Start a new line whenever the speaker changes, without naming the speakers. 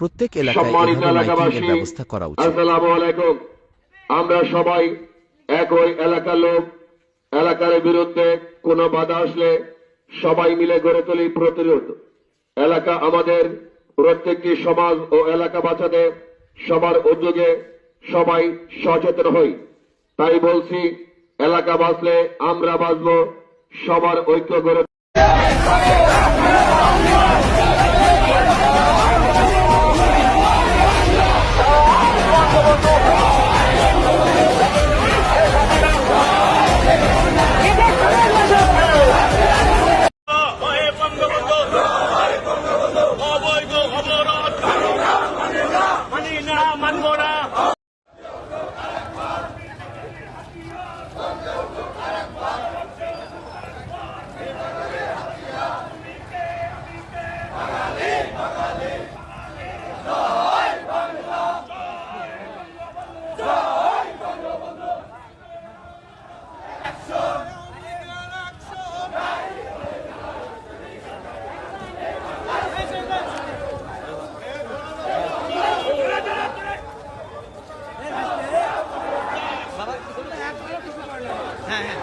প্রত্যেক এলাকায় মাইকিংয়ের
এলাকাবাসী
ব্যবস্থা করা উচিত।
আসসালামু আলাইকুম আমরা সবাই একই এলাকার লোক। এলাকার বিরুদ্ধে কোনো বাধা আসলে সবাই মিলে গড়ে তুলি প্রতিরোধ। এলাকা আমাদের প্রত্যেকটি সমাজ ও এলাকা বাঁচাতে, সবার উদ্যোগে সবাই সচেতন হই। তাই বলছি, এলাকা বাঁচলে আমরা বাঁচব, সবার ঐক্য গড়ে
হ্যাঁ হ্যাঁ